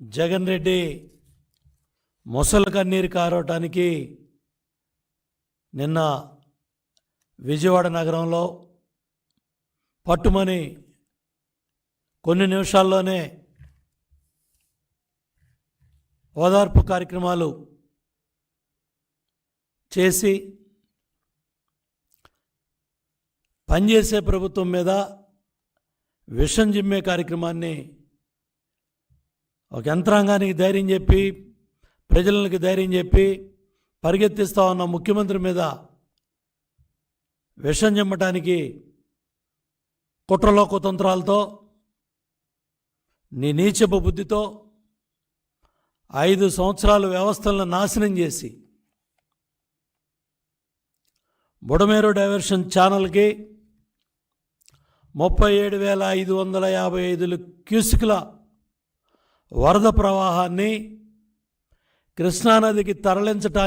జగన్ రెడ్డి మొసలు కన్నీరు కారవటానికి నిన్న విజయవాడ నగరంలో పట్టుమని కొన్ని నిమిషాల్లోనే ఓదార్పు కార్యక్రమాలు చేసి పనిచేసే ప్రభుత్వం మీద విషం జిమ్మే కార్యక్రమాన్ని ఒక యంత్రాంగానికి ధైర్యం చెప్పి ప్రజలకి ధైర్యం చెప్పి పరిగెత్తిస్తా ఉన్న ముఖ్యమంత్రి మీద విషం చెమ్మటానికి కుట్రలో కుతంత్రాలతో నీ నీచపు బుద్ధితో ఐదు సంవత్సరాలు వ్యవస్థలను నాశనం చేసి బుడమేరు డైవర్షన్ ఛానల్కి ముప్పై ఏడు వేల ఐదు వందల యాభై ఐదు క్యూసిక్ల వరద ప్రవాహాన్ని కృష్ణానదికి తరలించటానికి